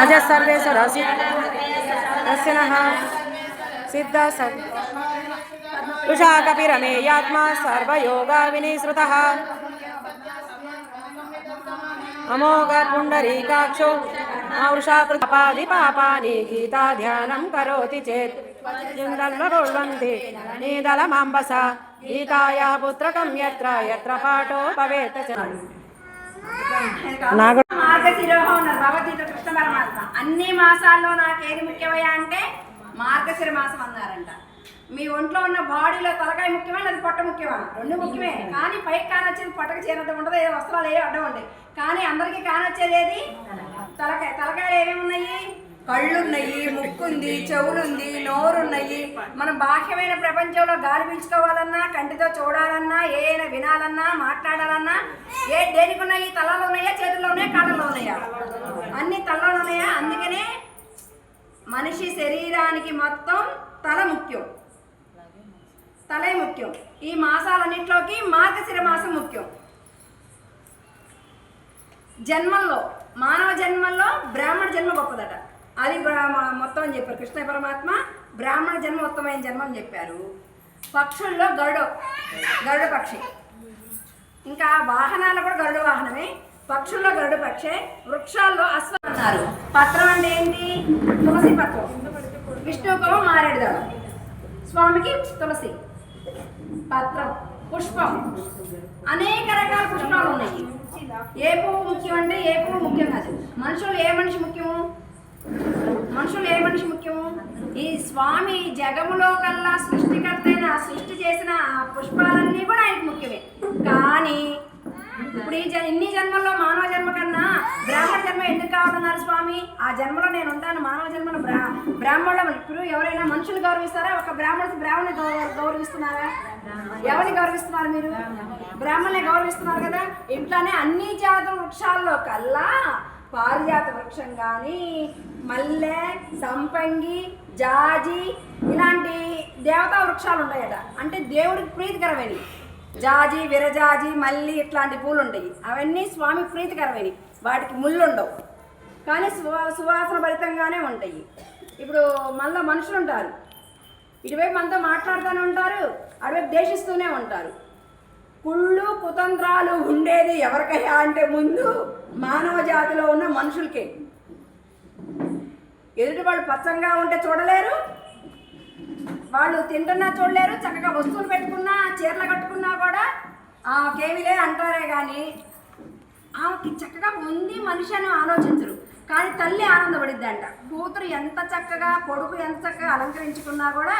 అజ సర్వేశ్వర సిద్ధ ఉషా కపిరమేయాత్మా సర్వయోగా వినిశ్రుత అమోఘ పుండరీకాక్షో మావృషా కృతపాది పాపాని గీతా ధ్యానం కరోతి చేత్ జిందల్లగొళ్ళంతి నీదలమాంబస గీతాయా పుత్రకం ఎత్ర ఎత్ర పాఠో భవేత్ నాకు ఉన్నారు భగవద్గీత కృష్ణ పరమాత్మ అన్ని మాసాల్లో నాకు ఏది ముఖ్యమయ్యా అంటే మార్గశిర మాసం అన్నారంట మీ ఒంట్లో ఉన్న బాడీలో తలకాయ ముఖ్యమైన అది పొట్ట ముఖ్యమైన రెండు ముఖ్యమే కానీ పైకి కానొచ్చేది పొట్టకు చేరడం ఉండదు ఏదో వస్త్రాలు ఏ అడ్డం ఉండే కానీ అందరికీ కానొచ్చేది ఏది తలకాయ తలకాయలు ఏమేమి ఉన్నాయి కళ్ళున్నాయి ముక్కుంది చెవులుంది నోరున్నాయి. మనం బాహ్యమైన ప్రపంచంలో గాలి పీల్చుకోవాలన్నా కంటితో చూడాలన్నా ఏదైనా వినాలన్నా మాట్లాడాలన్నా ఏ దేనికి ఉన్నాయి తలలో ఉన్నాయా చేతుల్లో ఉన్నాయా కాళ్ళలో ఉన్నాయా అన్ని తలలో ఉన్నాయా అందుకనే మనిషి శరీరానికి మొత్తం తల ముఖ్యం. తలే ముఖ్యం. ఈ మాసాలన్నింటిలోకి మార్గశిర మాసం ముఖ్యం. జన్మల్లో మానవ జన్మల్లో బ్రాహ్మణ జన్మ గొప్పదట. అది మొత్తం అని చెప్పారు. కృష్ణ పరమాత్మ బ్రాహ్మణ జన్మ ఉత్తమైన జన్మ అని చెప్పారు. పక్షుల్లో గరుడ గరుడ పక్షి. ఇంకా వాహనాలు కూడా గరుడ వాహనమే. పక్షుల్లో గరుడ పక్షే. వృక్షాల్లో అశ్వ అన్నారు. పత్రం అంటే ఏంటి? తులసి పత్రం. విష్ణువుకేమో మారేడు దళం స్వామికి తులసి. పత్రం. పుష్పం. అనేక రకాల పుష్పాలు ఉన్నాయి. ఏ పువ్వు ముఖ్యం అంటే ఏ పువ్వు ముఖ్యం కాదు. మనుషులు ఏ మనిషి ముఖ్యము? మనుషులు ఏ మనిషి ముఖ్యము? ఈ స్వామి జగములో కల్లా సృష్టికర్త అయిన సృష్టి చేసిన పుష్పాలన్నీ కూడా ఆయనకు ముఖ్యమే. కానీ ఇప్పుడు ఈ జన్ ఇన్ని జన్మల్లో మానవ జన్మ కన్నా బ్రాహ్మణ జన్మ ఎందుకు కావాలన్నారు స్వామి? ఆ జన్మలో నేను ఉంటాను మానవ జన్మను బ్రా బ్రాహ్మణులు. ఇప్పుడు ఎవరైనా మనుషులు గౌరవిస్తారా? ఒక బ్రాహ్మణ బ్రాహ్మణి గౌరవిస్తున్నారా? ఎవరిని గౌరవిస్తున్నారు మీరు? బ్రాహ్మణులే గౌరవిస్తున్నారు కదా? ఇంట్లోనే అన్ని జాతుల వృక్షాల్లో కల్లా పారిజాత వృక్షం కానీ మల్లె సంపంగి జాజి ఇలాంటి దేవతా వృక్షాలు ఉంటాయట అంటే దేవుడికి ప్రీతికరమైనవి. జాజి విరజాజి మల్లి ఇట్లాంటి పూలు ఉంటాయి అవన్నీ స్వామి ప్రీతికరమైనవి. వాటికి ముళ్ళు ఉండవు కానీ సువా సువాసన భరితంగానే ఉంటాయి. ఇప్పుడు మనలో మనుషులు ఉంటారు ఇటువైపు మనతో మాట్లాడుతూనే ఉంటారు అటువైపు దేశిస్తూనే ఉంటారు. కుళ్ళు కుతంత్రాలు ఉండేది ఎవరికయ్యా అంటే ముందు మానవ జాతిలో ఉన్న మనుషులకే. ఎదుటి వాళ్ళు పచ్చంగా ఉంటే చూడలేరు వాళ్ళు తింటున్నా చూడలేరు చక్కగా వస్తువులు పెట్టుకున్నా చీరలు కట్టుకున్నా కూడా కేవిలే అంటారే కానీ ఆమెకి చక్కగా ఉంది మనిషి అని ఆలోచించరు. కానీ తల్లి ఆనందపడిద్దంట. కూతురు ఎంత చక్కగా కొడుకు ఎంత చక్కగా అలంకరించుకున్నా కూడా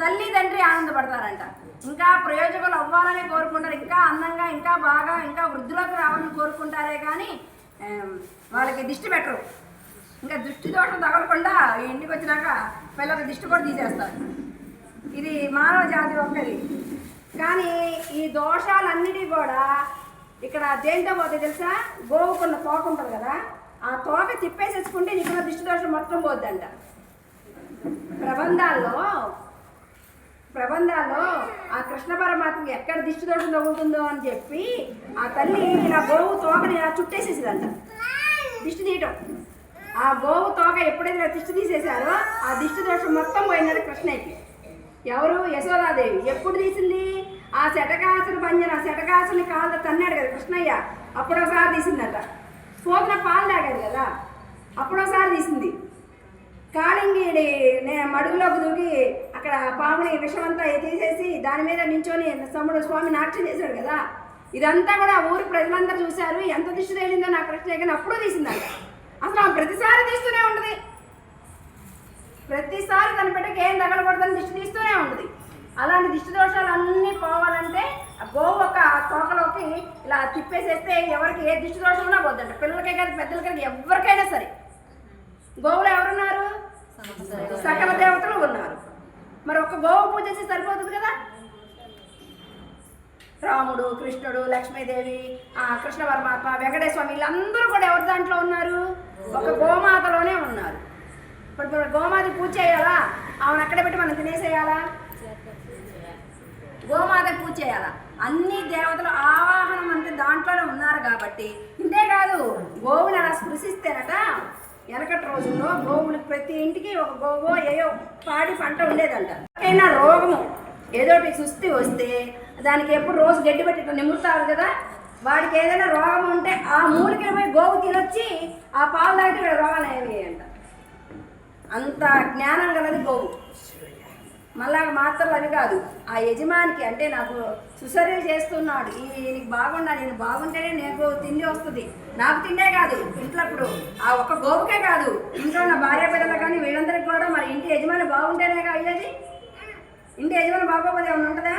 తల్లి తండ్రి ఆనందపడతారంట. ఇంకా ప్రయోజకులు అవ్వాలని కోరుకుంటారు. ఇంకా అందంగా ఇంకా బాగా ఇంకా వృద్ధులకు రావాలని కోరుకుంటారే కానీ వాళ్ళకి దిష్టి పెట్టరు. ఇంకా దృష్టి దోషం తగలకుండా ఇంటికి వచ్చినాక పిల్లలకి దిష్టి కూడా తీసేస్తారు. ఇది మానవ జాతి ఒక్కది కానీ ఈ దోషాలన్నిటి కూడా ఇక్కడ దేంతో పోతే తెలుసా? గోవుకున్న తోక ఉంటుంది కదా ఆ తోక తిప్పేసేసుకుంటే నీకున్న దిష్టి దోషం మొత్తం పోద్దంట. ప్రబంధాల్లో ప్రబంధాల్లో ఆ కృష్ణ పరమాత్మ ఎక్కడ దిష్టి దోషం తగులుతుందో అని చెప్పి ఆ తల్లి ఇలా గోవు తోకని ఇలా చుట్టేసేసిందంట. దిష్టి తీయటం. ఆ గోవు తోక ఎప్పుడైతే దిష్టి తీసేశారో ఆ దిష్టి దోషం మొత్తం పోయిందంట కృష్ణయ్యకి. ఎవరు? యశోదాదేవి. ఎప్పుడు తీసింది? ఆ శటకాసుని పంజన శటకాసుని కాళ్ళ తన్నాడు కదా కృష్ణయ్య. అప్పుడోసారి తీసిందట. పోతున పాలు తాగాడు కదా. అప్పుడోసారి తీసింది. కాళింగిడి నే- మడుగులోకి దూకి అక్కడ పాముని విషమంతా తీసేసి దాని మీద నించొని సమ్ముడు స్వామి నాట్యం చేశాడు కదా. ఇదంతా కూడా ఆ ఊరి ప్రజలందరూ చూశారు. ఎంత దిష్టి తేలిందో నా కృష్ణ కానీ అప్పుడు తీసిందంట. అసలు ఆమె ప్రతిసారి తీస్తూనే ఉంటుంది. ప్రతిసారి తన బిడ్డకి ఏం తగలకూడదని దిష్టి తీస్తూనే ఉంటుంది. అలాంటి దిష్టి దోషాలు అన్నీ పోవాలంటే ఆ గోవు ఒక తోకలోకి ఇలా తిప్పేసేస్తే ఎవరికి ఏ దిష్టి దోషం ఉన్నా పోద్దంట. పిల్లలకే కానీ పెద్దలకే కానీ ఎవరికైనా సరే. గోవులు ఎవరున్నారు? సకల దేవతలు ఉన్నారు. మరి ఒక గోవు పూజ చేసి సరిపోతుంది కదా? రాముడు కృష్ణుడు లక్ష్మీదేవి కృష్ణ పరమాత్మ వెంకటేశ్వర వీళ్ళందరూ కూడా ఎవరి దాంట్లో ఉన్నారు? ఒక గోమాతలోనే ఉన్నారు. ఇప్పుడు గోమాత పూజ చేయాలా? ఆమెను అక్కడ పెట్టి మనం తినేసేయాలా? గోమాత పూజ చేయాలా? అన్ని దేవతలు ఆవాహనం అంటే దాంట్లోనే ఉన్నారు కాబట్టి. ఇంతే కాదు గోవుని అలా స్పృశిస్తేనట వెనకటి రోజుల్లో గోవులు ప్రతి ఇంటికి ఒక గోవో ఏయో పాడి పంట ఉండేదంట. ఏదైనా రోగము ఏదోటి సుస్థి వస్తే దానికి ఎప్పుడు రోజు గడ్డి పెట్టి నిమురుతారు కదా? వాడికి ఏదైనా రోగం ఉంటే ఆ మూలికలు పోయి గోవు తినొచ్చి ఆ పాలు తాగితే రోగాలు ఏమి అంట అంత జ్ఞానం గలది గోవు. మళ్ళా మాత్రలు అవి కాదు. ఆ యజమానికి అంటే నాకు సుసర్య చేస్తున్నాడు. ఈ నీకు నేను బాగుంటేనే నేను తిండి వస్తుంది. నాకు తిండే కాదు ఇంట్లో ఆ ఒక్క గోవుకే కాదు ఇంట్లో ఉన్న భార్య బిడ్డలు కానీ వీళ్ళందరికీ కూడా మరి ఇంటి యజమాని బాగుంటేనే అయ్యేది? ఇంటి యజమాని బాగోపోతే ఏమైనా ఉంటుందా?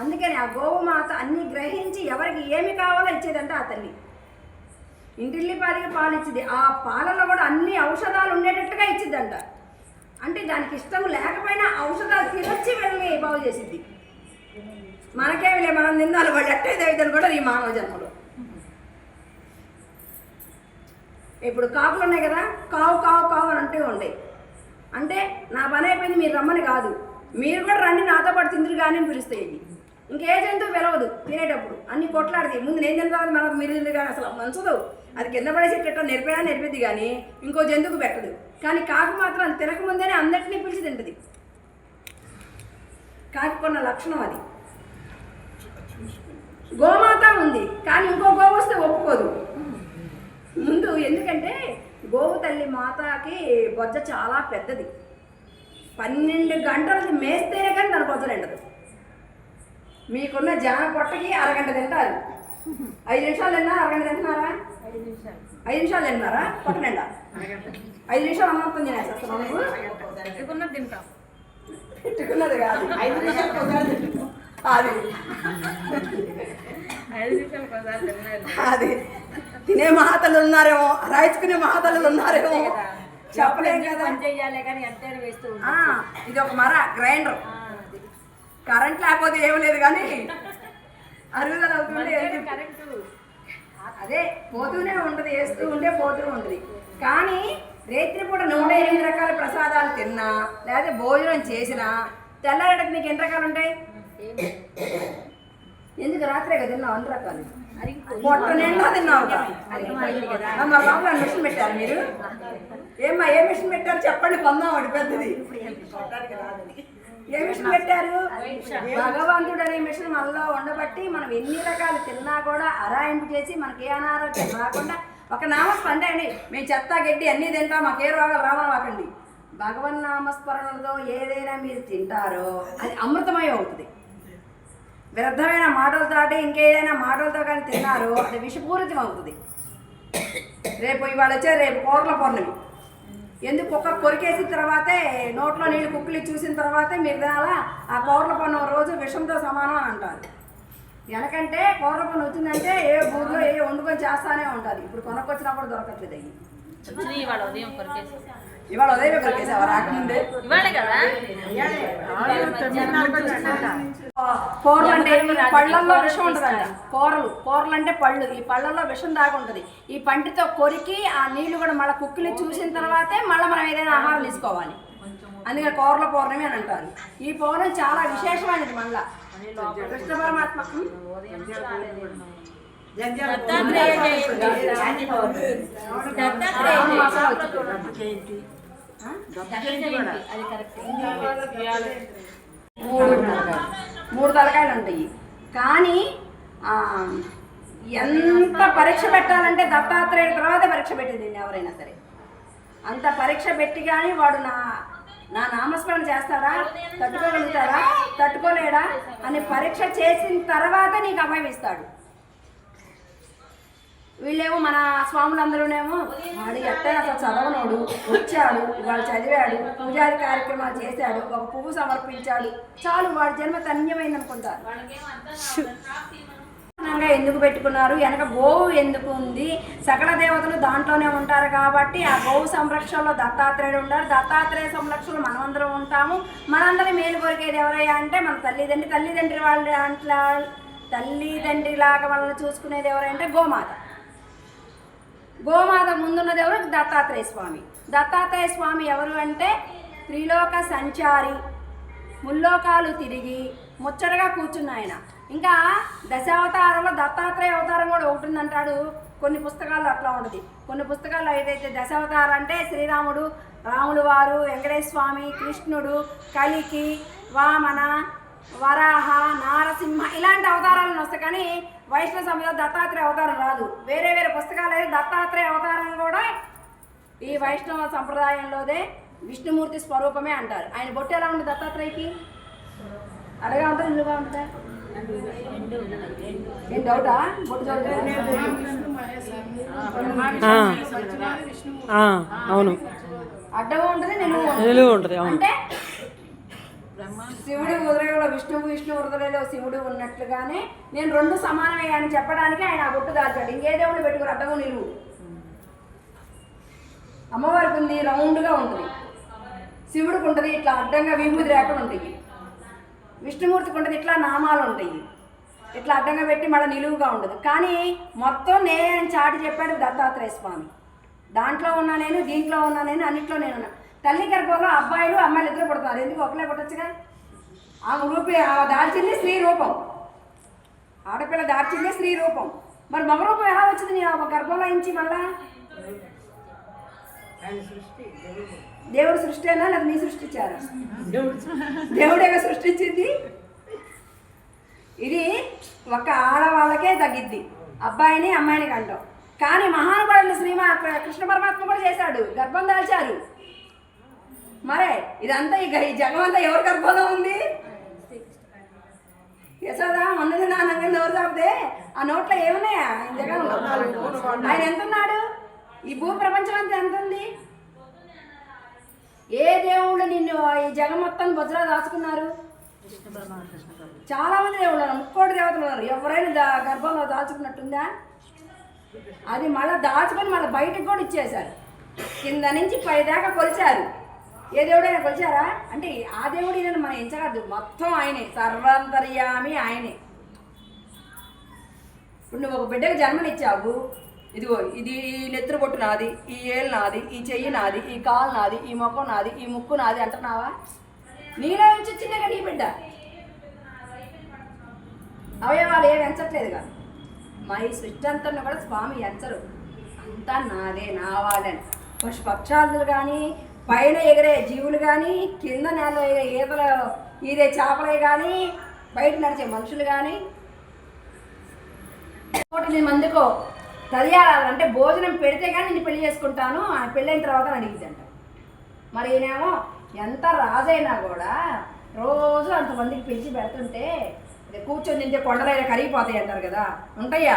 అందుకని ఆ గోవు మాత అన్ని గ్రహించి ఎవరికి ఏమి కావాలో ఇచ్చేదంటే ఆ తల్లి. ఇంటిల్లిపాదికి పాలు ఇచ్చింది ఆ పాలలో కూడా అన్ని ఔషధాలు ఉండేటట్టుగా ఇచ్చిద్దంట. అంటే దానికి ఇష్టం లేకపోయినా ఔషధాలు తినొచ్చి వెళ్ళి బాగు చేసింది. మనకేమిలే మనం తిన్నాను వాళ్ళు ఎట్టయితే అవుతారు కూడా ఈ మానవ జన్మలో. ఇప్పుడు కాకులు ఉన్నాయి కదా కావు కావు కావు అని అంటూ ఉండే. అంటే నా పని అయిపోయింది మీరు రమ్మని కాదు. మీరు కూడా రండి నాతో పాటు తిందురు కానీ అని పిలుస్తాయి ఇవి. ఇంకే జంతువు పిలవదు తినేటప్పుడు. అన్ని కొట్లాడితే ముందు నేను తింటాను మనకు మీరు తింది కానీ అసలు మంచదు అది కింద పడేసి ఎట్లా నెరిపోయా నెరిపిద్ది కానీ ఇంకో జంతువుకు పెట్టదు. కానీ కాకు మాత్రం అది తినకముందేనే అందరినీ పిలిచి తింటది. కాకి కొన్న లక్షణం అది. గోమాత ఉంది కానీ ఇంకో గోవు వస్తే ఒప్పుకోదు. ముందు ఎందుకంటే గోవు తల్లి మాతకి బొజ్జ చాలా పెద్దది. పన్నెండు గంటలకి మేస్తేనే కానీ తన బొజ్జ నిండదు మీకున్న జాన పొట్టకి అరగంట తింటారు. ఐదు నిమిషాలు తిన్నా అరగంట తింటున్నారా? ఐదు నిమిషాలు. తింటున్నారా పొట్ట నిండా ఐదు నిమిషాలు తినేసేస్తాను నువ్వు? పెట్టుకున్నది తింటాం. పెట్టుకున్నది కాదు. ఐదు తింటాం. అది. ఐదు అది. తినే మహాతలు ఉన్నారేమో రాయించుకునే మహాతలు ఉన్నారేమో. చెప్పలేం కదా. ఇది ఒక మర గ్రైండర్. కరెంట్ లేకపోతే ఏం లేదు కానీ అరుగుదల? కరెక్ట్ అదే పోతూనే ఉంటుంది వేస్తూ ఉంటే పోతూ ఉంటుంది. కానీ రేత్రి పూట నూట ఎనిమిది రకాల ప్రసాదాలు తిన్నా లేదా భోజనం చేసినా తెల్లారేటకు నీకు ఎన్ని రకాలు ఉంటాయి? ఎందుకు రాత్రే కదా తిన్నావు అన్ని రకాలు? పొట్ట నిండా తిన్నావు మా బాబు మిషన్ పెట్టారు మీరు. ఏమ్మా ఏ మిషన్ పెట్టారు చెప్పండి కొందాం వాడి పెద్దది. ఏ మిషన్ పెట్టారు? భగవంతుడు అనే మిషన్ మనలో ఉండబట్టి మనం ఎన్ని రకాలు తిన్నా కూడా అరాయింపు చేసి మనకి ఏ అనారోగ్యం రాకుండా ఒక నామస్మరణ అండి. మేము చెత్త గడ్డి అన్నీ తింటాం మాకే రోగాలు రావాకండి భగవన్ నామస్మరణలతో ఏదైనా మీరు తింటారో అది అమృతమయం అవుతుంది. వ్యర్థమైన మాటలతో ఇంకేదైనా మాటలతో కానీ తిన్నారో అది విషపూరితం అవుతుంది. రేపు ఇవాళ వచ్చే రేపు కోర్ల పౌర్ణమి. ఎందుకు కుక్క కొరికేసిన తర్వాతే నోట్లో నీళ్ళు కుక్కలు చూసిన తర్వాతే మీరు తినాలా? ఆ కోర్ల పన్ను రోజు విషంతో సమానం అని అంటారు. వెనకంటే కోర్ల పన్ను వచ్చిందంటే ఏ ఊర్లో ఏ వండుకొని చేస్తానే ఉంటుంది ఇప్పుడు కొనకొచ్చినప్పుడు దొరకట్లేదు అయ్యి. ఇవాళ ఉదయం కొరికేసావా రాకముందే ఇవాళే కదా కూరలు అంటే? పళ్ళల్లో విషం ఉంటుందంట కూరలు కూరలు అంటే పళ్ళు ఈ పళ్ళల్లో విషం దాకా ఉంటుంది ఈ పంటితో కొరికి ఆ నీళ్ళు కూడా మళ్ళీ కుక్కిలి చూసిన తర్వాతే మళ్ళీ మనం ఏదైనా ఆహారం తీసుకోవాలి అందుకని కూరల పౌర్ణమి అని అంటారు ఈ పౌర్ణమి చాలా విశేషమైనది మళ్ళా కృష్ణ పరమాత్మ దత్తాత్రేయ జయంతి. మూడు మూడు తలకాయలు ఉంటాయి. కానీ ఎంత పరీక్ష పెట్టాలంటే దత్తాత్రేయుడు తర్వాత పరీక్ష పెట్టింది ఎవరైనా సరే. అంత పరీక్ష పెట్టి కానీ వాడు నా నా నామస్మరణ చేస్తాడా? తట్టుకోగలుగుతాడా? తట్టుకోలేడా? అని పరీక్ష చేసిన తర్వాత నీకు అభయం ఇస్తాడు. వీళ్ళేమో మన స్వాములందరూనేమో వాడు ఎట్టైనా అసలు చదవనోడు వచ్చాడు వాడు చదివాడు పూజారి కార్యక్రమాలు చేశాడు ఒక పువ్వు సమర్పించాడు. చాలు వాడి జన్మ ధన్యమైంది అనుకుంటారు ఎందుకు పెట్టుకున్నారు? వెనక గోవు ఎందుకు ఉంది? సకల దేవతలు దాంట్లోనే ఉంటారు కాబట్టి ఆ గోవు సంరక్షణలో దత్తాత్రేయుడు ఉంటారు దత్తాత్రేయ సంరక్షణలో మనమందరం ఉంటాము. మనందరి మేలు కొరికేది ఎవరయ్యా అంటే మన తల్లిదండ్రి. తల్లిదండ్రి వాళ్ళ దాంట్లో తల్లిదండ్రి లాగా మనల్ని చూసుకునేది ఎవరంటే గోమాత. గోమాత ముందున్నది ఎవరు? దత్తాత్రేయ స్వామి. దత్తాత్రేయ స్వామి ఎవరు అంటే త్రిలోక సంచారి. ముల్లోకాలు తిరిగి ముచ్చటగా కూర్చున్న ఆయన. ఇంకా దశావతారంలో దత్తాత్రేయ అవతారం కూడా ఒకటి ఉందంటాడు కొన్ని పుస్తకాల్లో అట్లా ఉంటుంది. కొన్ని పుస్తకాల్లో ఏదైతే దశావతారం అంటే శ్రీరాముడు రాములు వారు వెంకటేశ్వర స్వామి కృష్ణుడు కలికి వామన వరాహ నారసింహ ఇలాంటి అవతారాలను వస్తాయి. కానీ వైష్ణవ సంపద దత్తాత్రేయ అవతారం రాదు. వేరే వేరే పుస్తకాలు అయితే దత్తాత్రేయ అవతారం కూడా ఈ వైష్ణవ సంప్రదాయంలోదే విష్ణుమూర్తి స్వరూపమే అంటారు. ఆయన బొట్టు ఎలా ఉంది దత్తాత్రేయకి? అడగా ఉంటుంది నిలుగా ఉంటుందా ఏం డౌటా బొట్టు అవును. అడ్డగా ఉంటుంది నిలువు ఉంటుంది. ఉంటుంది అంటే శివుడు ఉదయంలో విష్ణువు విష్ణు హృదయంలో శివుడు ఉన్నట్లుగానే నేను రెండు సమానమే అని చెప్పడానికి ఆయన ఆ బొట్టు దాచాడు ఇంకే దేవుడు పెట్టుకుని అడ్డము నిలువు. అమ్మవారికి ఉంది రౌండ్గా ఉంటుంది. శివుడికి ఉంటుంది ఇట్లా అడ్డంగా విభూతి రేఖలు ఉంటాయి. విష్ణుమూర్తికి ఉంటుంది ఇట్లా నామాలు ఉంటాయి. ఇట్లా అడ్డంగా పెట్టి మళ్ళీ నిలువుగా ఉండదు. కానీ మొత్తం నేను చాటి చెప్పాడు దత్తాత్రేయ స్వామి. దాంట్లో ఉన్నా నేను దీంట్లో ఉన్నా నేను అన్నిట్లో నేను ఉన్నా. తల్లి గర్భంలో అబ్బాయిలు అమ్మాయిలు ఇద్దరు పుడతారు. ఎందుకు? ఒకలే పుట్టచ్చుగా? ఆమె రూపే ఆ దాల్చింది స్త్రీ రూపం. ఆడపిల్ల దాల్చిందే స్త్రీ రూపం. మరి మగ రూపం ఎలా వచ్చింది నీ గర్భంలో నుంచి మళ్ళా? దేవుడు. సృష్టి అయినా లేదా మీ సృష్టించారా? దేవుడేగా సృష్టించింది. ఇది ఒక ఆడవాళ్ళకే తగ్గిద్ది. అబ్బాయిని అమ్మాయిని కంటాం. కానీ మహానుభావులు శ్రీమా కృష్ణ పరమాత్మ కూడా చేశాడు. గర్భం దాల్చారు. మరే ఇదంతా ఈ జగమంతా ఎవరి గర్భంలో ఉంది? యశోదా మొన్నది నా నంగ నోరు తాపితే? ఆ నోట్లో ఏమున్నాయా? ఆయన ఆయన ఎంత ఉన్నాడు ఈ భూ ప్రపంచం అంతా ఎంత ఉంది ఏ దేవుళ్ళు నిన్ను ఈ జగం మొత్తం వజ్రా దాచుకున్నారు? చాలా మంది దేవుళ్ళు ముక్కోటి దేవతలు ఉన్నారు. ఎవరైనా దా- గర్భంలో దాచుకున్నట్టుందా? అది మళ్ళీ దాచుకొని మళ్ళీ బయటకు కూడా ఇచ్చేశారు. కింద నుంచి పై దాకా కొలిచారు. ఏ దేవుడైనా కొలిచారా? అంటే ఆ దేవుడు ఇదని మనం ఎంచకూడదు మొత్తం ఆయనే. సర్వాంతర్యామి ఆయనే. ఇప్పుడు నువ్వు ఒక బిడ్డకు జన్మనిచ్చావు. ఇదిగో ఇది ఈ నెత్తురు పొట్టు నాది ఈ ఏళ్ళు నాది ఈ చెయ్యి నాది ఈ కాలు నాది ఈ ముఖం నాది ఈ ముక్కు నాది అంటున్నావా? నీలో నుంచి వచ్చిందే నీ బిడ్డ. అవయవాలు ఏమి ఎంచట్లేదుగా మా ఈ సృష్టి అంతా కూడా స్వామి ఎంచరు. అంతా నాదే నా వాళ్ళని కానీ పైన ఎగిరే జీవులు కానీ కింద నేల ఎగిరే ఈతలు ఈదే చేపలే కానీ బయట నడిచే మనుషులు కానీ కోటి మందికో తదియారాలు అంటే భోజనం పెడితే కానీ నేను పెళ్ళి చేసుకుంటాను ఆ పెళ్ళైన తర్వాత అడిగిద్దంట. మరి ఈయనేమో ఎంత రాజైనా కూడా రోజు అంతమందికి పిలిచి పెడుతుంటే కూర్చొని తింటే కొండలైన కరిగిపోతాయి అంటారు కదా. ఉంటాయా?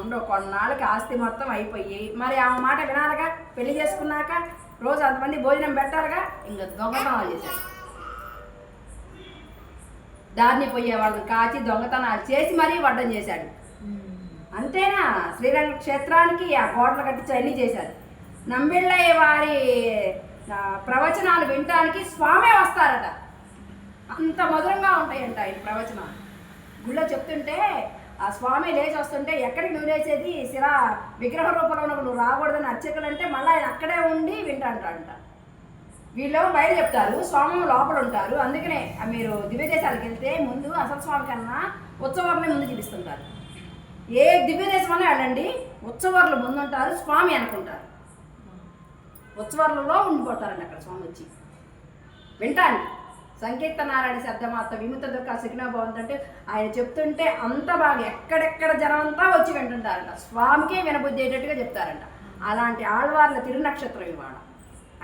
ఉండవు. కొన్నాళ్ళకి ఆస్తి మొత్తం అయిపోయి మరి ఆ మాట వినాలగా పెళ్ళి చేసుకున్నాక? రోజు అంతమంది భోజనం పెట్టాలిగా ఇంకా దొంగతనాలు చేశారు. దారిని పోయే వాళ్ళని కాచి దొంగతనాలు చేసి మరీ వడ్డం చేశాడు. అంతేనా? శ్రీరంగ క్షేత్రానికి ఆ కోటలు కట్టించి అన్నీ చేశారు. నంబిళ్ళయ్య వారి ప్రవచనాలు వినటానికి స్వామే వస్తారట. అంత మధురంగా ఉంటాయంట ఆయన ప్రవచనాలు. గుళ్ళో చెప్తుంటే ఆ స్వామి లేచి వస్తుంటే ఎక్కడికి నువ్వు లేచేది? శిరా విగ్రహ రూపంలో నువ్వు రాకూడదని అర్చకులు అంటే మళ్ళీ ఆయన అక్కడే ఉండి వింటాంట వీళ్ళు బయలు చెప్తారు స్వామి లోపల ఉంటారు. అందుకనే మీరు దివ్య దేశాలకు వెళ్తే ముందు అసలు స్వామి కన్నా ఉత్సవాలని ముందు చూపిస్తుంటారు ఏ దివ్య దేశమైనా వెళ్ళండి ఉత్సవార్లు ముందుంటారు స్వామి అనుకుంటారు. ఉత్సవాలలో ఉండిపోతారండి అక్కడ స్వామి వచ్చి. వింటాను. సంకీర్తనారాయణ శబ్దమాత విముత దుఃఖ శిఖన బాగుందంటే ఆయన చెప్తుంటే అంత బాగా ఎక్కడెక్కడ జనం అంతా వచ్చి వింటుంటారంట. స్వామికే వినబుద్ధేటట్టుగా చెప్తారంట. అలాంటి ఆళ్వార్ల తిరునక్షత్రం ఇవాడ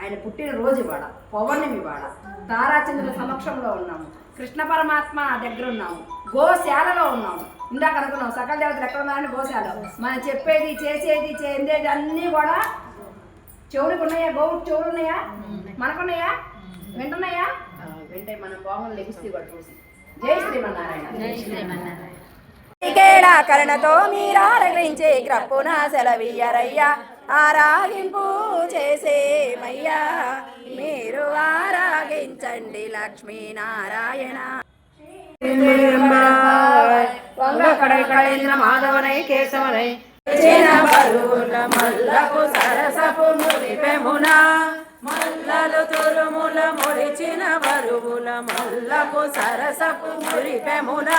ఆయన పుట్టిన రోజు ఇవాళ. పౌర్ణమి ఇవాడ తారాచంద్రుల సమక్షంలో ఉన్నాము. కృష్ణ పరమాత్మ దగ్గర ఉన్నాము. గోశాలలో ఉన్నాము. ఇందాక అనుకున్నాం సకల దేవతలు ఎక్కడ ఉన్నారని గోశాల మనం చెప్పేది చేసేది చేందేది అన్నీ కూడా చెవులకు ఉన్నాయా గోవుకు చెవులు ఉన్నాయా మనకున్నాయా? వింటున్నాయా? వింటే మనం బాగుంది లెగిస్తే కూడా చూసి జై శ్రీమన్నారాయణ. జై శ్రీమన్నారాయణ. కేడా కరుణతో మీరారగించే గ్రప్పున సెలవియ్యరయ్యా ఆరాగింపు చేసేమయ్యా మీరు ఆరాగించండి లక్ష్మీనారాయణ. వంగ మాధవనై కేశవనై. మల్లకు సరసపు మురిపెమున మల్లలు తురుముల మురిచిన బరువుల మల్లకు సరసపు మురిపెమున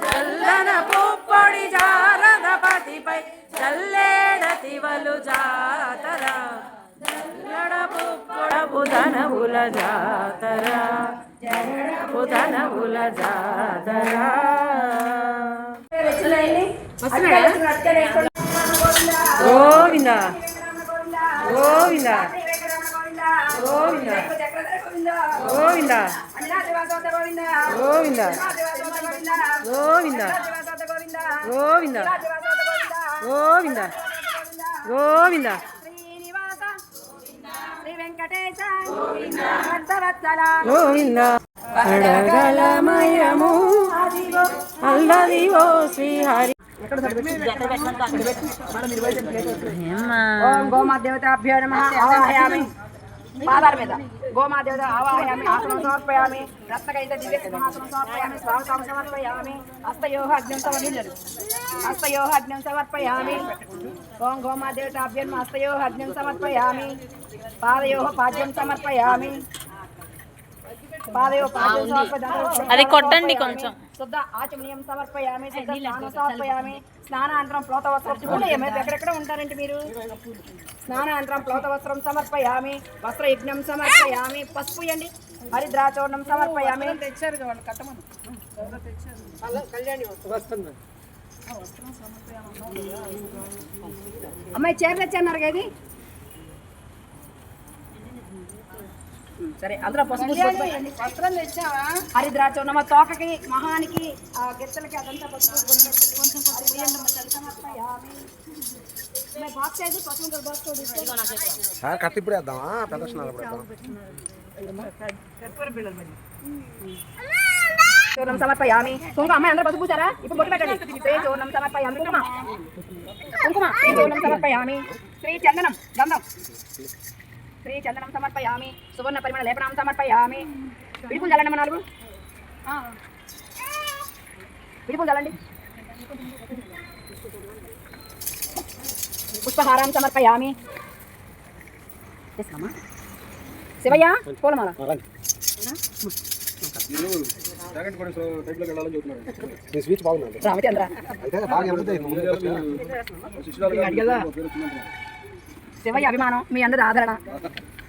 చల్లన పుప్పొడి జారదపతిపై చల్లేడతివలు జాతర. జల్లడపు పొడపు ధనవుల జాతర. జల్లడపు ధనవుల జాతర. గోవింద? గోవింద? గోవింద. గోవింద. గోవింద. గోవింద. గోవింద. గోవింద. గోవింద. శ్రీ వెంకటేశ గోవింద. అడగలమయము అల్లదివో శ్రీహరి. ఓం గోమా దేవతాభ్యో నమ. ఆవాహయామి. పాదాల మీద గోమాదేవత ఆవాహయామి ఆసనం సమర్పయామి రత్నకైత దివ్య సింహాసనం సమర్పయామి స్వాగతం సమర్పయామి హస్తయోహ అగ్నం సమర్పించరు హస్తయోహ అగ్నం సమర్పయామి. ఓం గోమా దేవతాభ్యం హస్తయోహ అగ్నం సమర్పయామి. పాదయోహ పాద్యం సమర్పయామి. అది కొట్టండి కొంచెం. శుద్ధ ఆచమనీయం సమర్పయామి శుద్ధ స్నానం సమర్పయామి. స్నానాంతరం ప్లోత వస్త్రం చూడలేము ఎక్కడెక్కడ ఉంటారండి మీరు? స్నానాంతరం ప్లోత వస్త్రం సమర్పయామి. వస్త్రయజ్ఞం సమర్పయామి. పసుపు ఇవ్వండి హరిద్రాచూర్ణం సమర్పయామి. తెచ్చారు వాళ్ళు కట్టమని. అమ్మాయి చీర తెచ్చన్నారు కదా ఇది? సరే అందరూ పసుపు వస్త్రం తెచ్చావా? హరిద్రాచూర్ణమ తోకకి మహానికి ఆ గిత్తలకి అదంతా పసుపు బాక్స్ అయితే పసుపు బాక్స్. కత్తి ఇప్పుడు వేద్దామా? ప్రదర్శనలు చూర్ణం సమర్పయామి కుంకుమ అమ్మాయి అందరూ పసుపు పూసారా ఇప్పుడు బొట్టు పెట్టండి. శ్రీ చూర్ణం సమర్పయామి. కుంకుమ. కుంకుమ శ్రీ చూర్ణం సమర్పయామి. శ్రీ చందనం గంధం. శ్రీ చందనం సమర్పయామి సువర్ణ పరిమళ లేపనం సమర్పయామి. విడిపులు చల్లండి అమ్మ నాలుగు విడిపులు చల్లండి. పుష్పహారం సమర్పయామి. తీసుకమ్మా శివయ్య పూలమాల. నీ స్పీచ్ శివయ్య అభిమానం మీ అందరి ఆదరణ.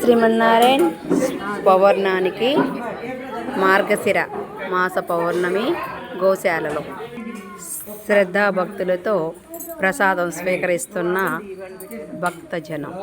శ్రీమన్నారాయణ. పౌర్ణానికి మార్గశిర మాస పౌర్ణమి గోశాలలో శ్రద్ధాభక్తులతో ప్రసాదం స్వీకరిస్తున్న భక్తజనం.